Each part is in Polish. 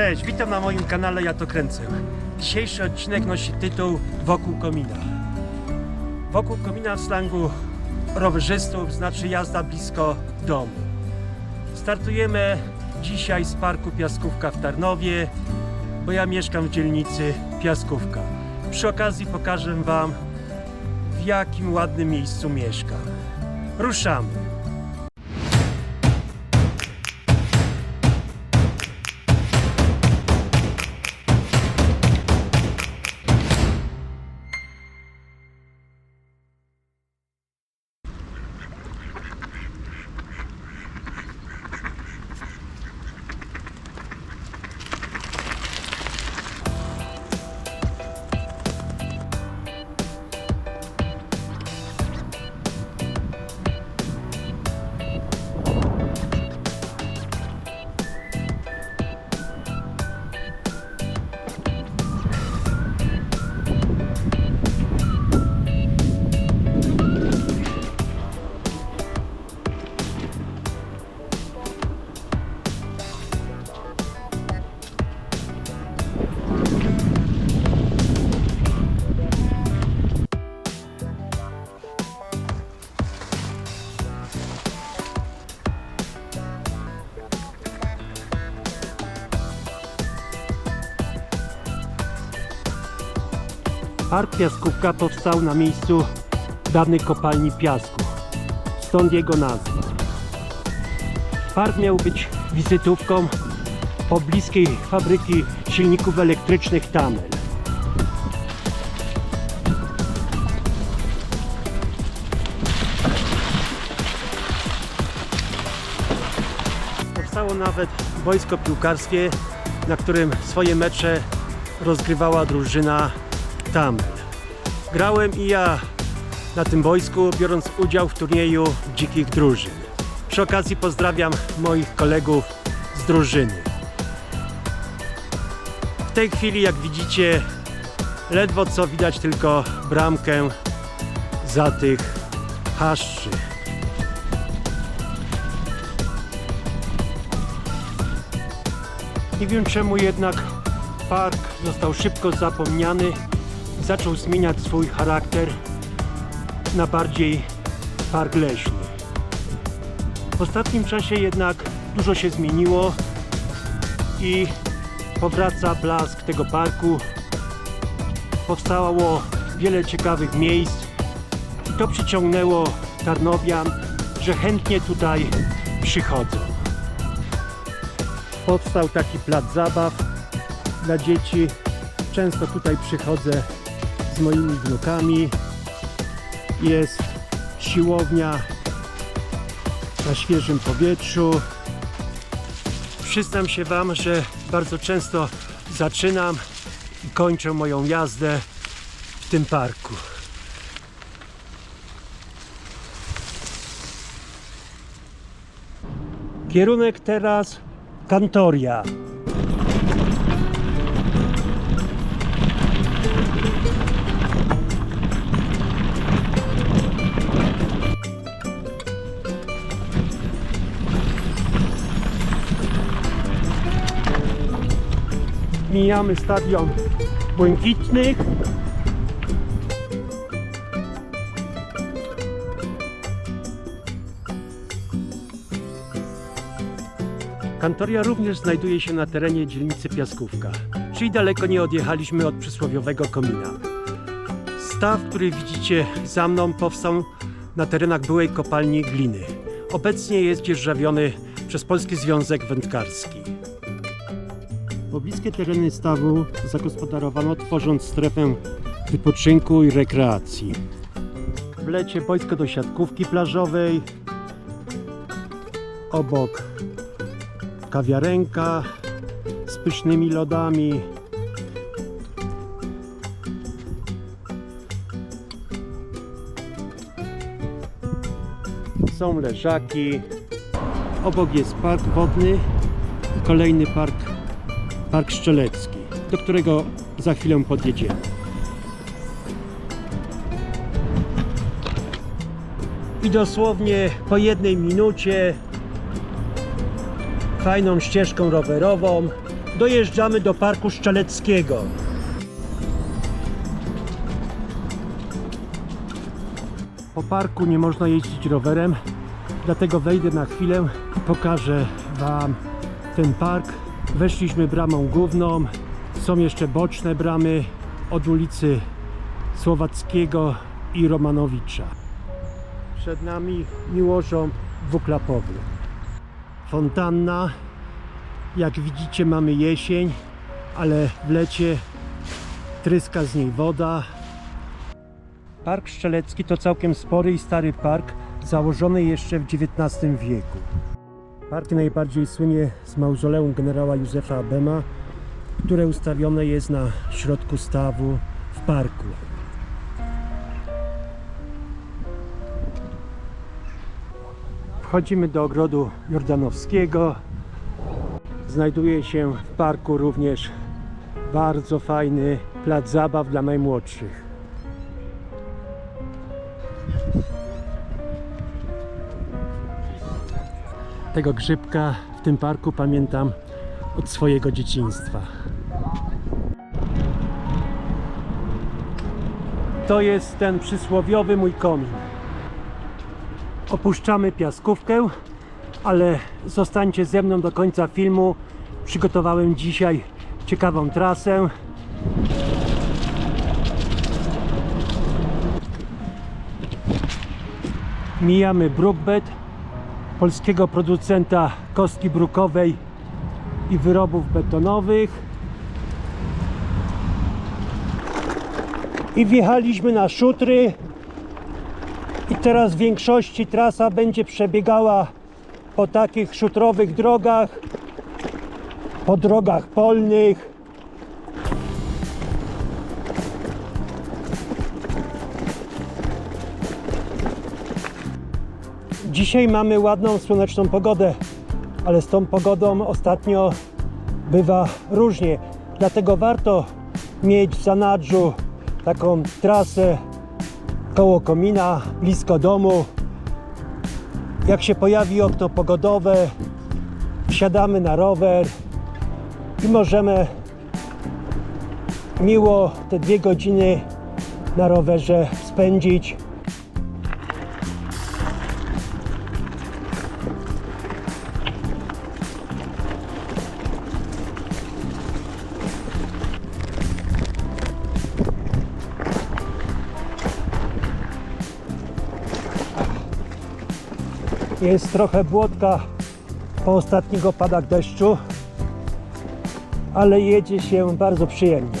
Cześć, witam na moim kanale Ja to kręcę. Dzisiejszy odcinek nosi tytuł Wokół komina. Wokół komina w slangu rowerzystów znaczy jazda blisko domu. Startujemy dzisiaj z parku Piaskówka w Tarnowie, bo ja mieszkam w dzielnicy Piaskówka. Przy okazji pokażę Wam, w jakim ładnym miejscu mieszkam. Ruszamy. Park Piaskówka powstał na miejscu dawnej kopalni piasku. Stąd jego nazwa. Park miał być wizytówką pobliskiej fabryki silników elektrycznych Tamel. Powstało nawet boisko piłkarskie, na którym swoje mecze rozgrywała drużyna Tamel. Grałem i ja na tym boisku, biorąc udział w turnieju dzikich drużyn. Przy okazji pozdrawiam moich kolegów z drużyny. W tej chwili, jak widzicie, ledwo co widać tylko bramkę za tych haszczy. Nie wiem czemu jednak park został szybko zapomniany zaczął zmieniać swój charakter na bardziej park leśny. W ostatnim czasie jednak dużo się zmieniło i powraca blask tego parku. Powstało wiele ciekawych miejsc i to przyciągnęło Tarnowian, że chętnie tutaj przychodzą. Powstał taki plac zabaw dla dzieci. Często tutaj przychodzę z moimi wnukami. Jest siłownia na świeżym powietrzu. Przyznam się Wam, że bardzo często zaczynam i kończę moją jazdę w tym parku. Kierunek teraz Kantoria. Mijamy stadion Błękitnych. Kantoria również znajduje się na terenie dzielnicy Piaskówka, czyli daleko nie odjechaliśmy od przysłowiowego komina. Staw, który widzicie za mną, powstał na terenach byłej kopalni gliny. Obecnie jest dzierżawiony przez Polski Związek Wędkarski. Pobliskie tereny stawu zagospodarowano tworząc strefę wypoczynku i rekreacji. W lecie boisko do siatkówki plażowej, obok kawiarenka z pysznymi lodami. Są leżaki. Obok jest park wodny kolejny park, park szczelecki, do którego za chwilę podjedziemy. I dosłownie po jednej minucie fajną ścieżką rowerową dojeżdżamy do Parku Szczeleckiego. Po parku nie można jeździć rowerem, dlatego wejdę na chwilę i pokażę Wam ten park. Weszliśmy bramą główną, są jeszcze boczne bramy od ulicy Słowackiego i Romanowicza. Przed nami miłożąb dwuklapowy. Fontanna. Jak widzicie mamy jesień, ale w lecie tryska z niej woda. Park Szczelecki to całkiem spory i stary park, założony jeszcze w XIX wieku. Park najbardziej słynie z mauzoleum generała Józefa Abema, które ustawione jest na środku stawu w parku. Wchodzimy do ogrodu jordanowskiego. Znajduje się w parku również bardzo fajny plac zabaw dla najmłodszych. Tego grzybka w tym parku pamiętam od swojego dzieciństwa. To jest ten przysłowiowy mój komin. Opuszczamy piaskówkę, ale zostańcie ze mną do końca filmu. Przygotowałem dzisiaj ciekawą trasę. Mijamy Brookbed, polskiego producenta kostki brukowej i wyrobów betonowych. I wjechaliśmy na szutry. I teraz w większości trasa będzie przebiegała po takich szutrowych drogach, po drogach polnych. Dzisiaj mamy ładną, słoneczną pogodę, ale z tą pogodą ostatnio bywa różnie. Dlatego warto mieć w zanadrzu taką trasę koło komina, blisko domu. Jak się pojawi okno pogodowe, wsiadamy na rower i możemy miło te dwie godziny na rowerze spędzić. Jest trochę błotka po ostatnich opadach deszczu, ale jedzie się bardzo przyjemnie.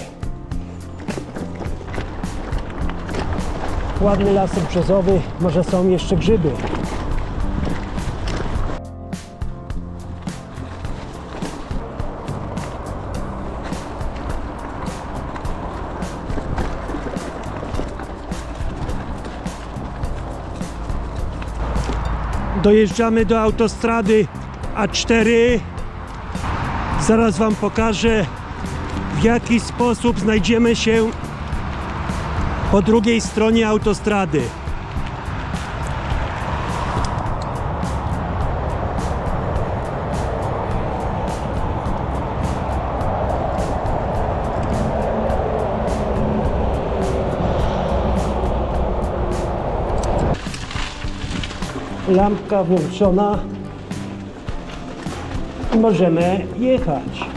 Ładny lasek brzozowy, może są jeszcze grzyby. Dojeżdżamy do autostrady A4. Zaraz Wam pokażę, w jaki sposób znajdziemy się po drugiej stronie autostrady. Lampka włączona. Możemy jechać.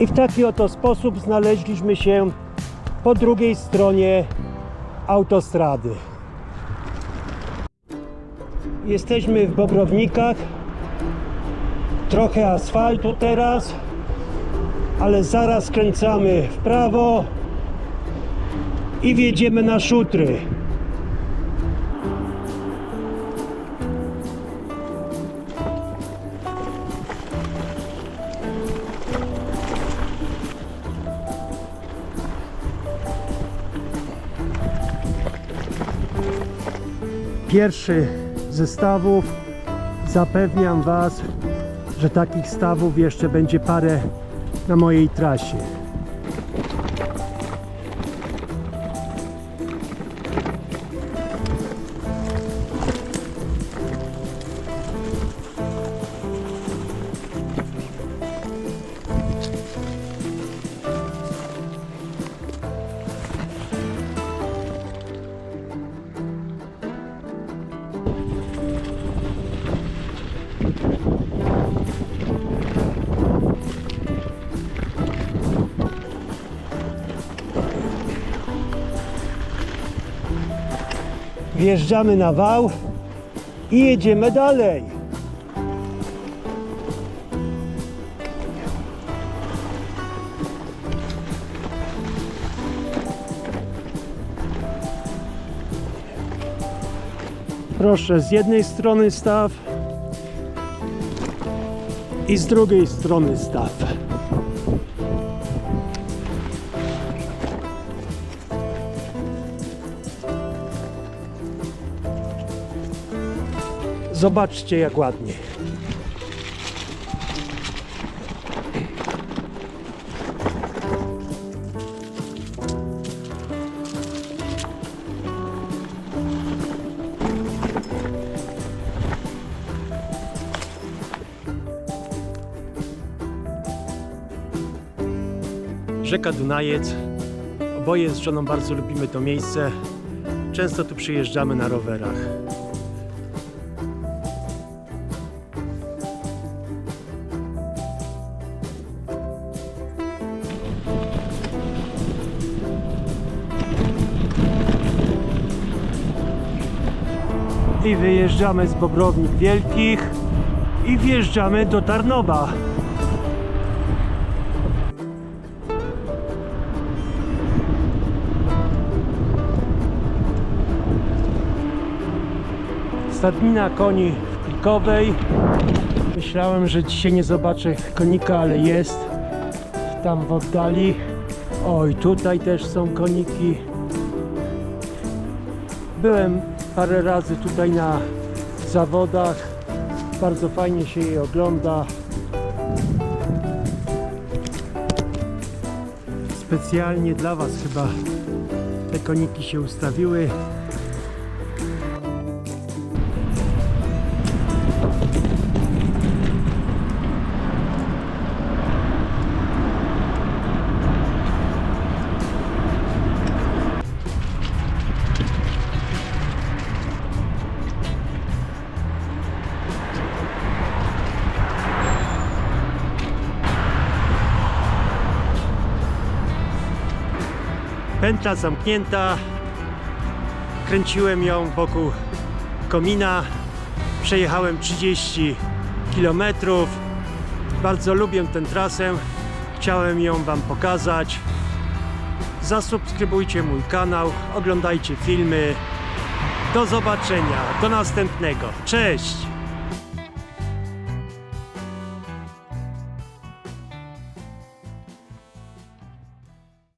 I w taki oto sposób znaleźliśmy się po drugiej stronie autostrady. Jesteśmy w Bobrownikach. Trochę asfaltu teraz, ale zaraz skręcamy w prawo i wjedziemy na szutry. Pierwszy ze stawów. Zapewniam Was, że takich stawów jeszcze będzie parę na mojej trasie. Wjeżdżamy na wał i jedziemy dalej. Proszę, z jednej strony staw i z drugiej strony staw. Zobaczcie jak ładnie. Rzeka Dunajec. Oboje z żoną bardzo lubimy to miejsce. Często tu przyjeżdżamy na rowerach. I wyjeżdżamy z Bobrownik Wielkich i wjeżdżamy do Tarnowa. Stadnina koni w Klikowej. Myślałem, że dzisiaj nie zobaczę konika, ale jest. Tam w oddali. Oj, tutaj też są koniki. Byłem parę razy tutaj na zawodach. Bardzo fajnie się je ogląda. Specjalnie dla Was chyba te koniki się ustawiły. Pętla zamknięta. Kręciłem ją wokół komina. Przejechałem 30 km. Bardzo lubię tę trasę. Chciałem ją Wam pokazać. Zasubskrybujcie mój kanał, oglądajcie filmy. Do zobaczenia, do następnego. Cześć!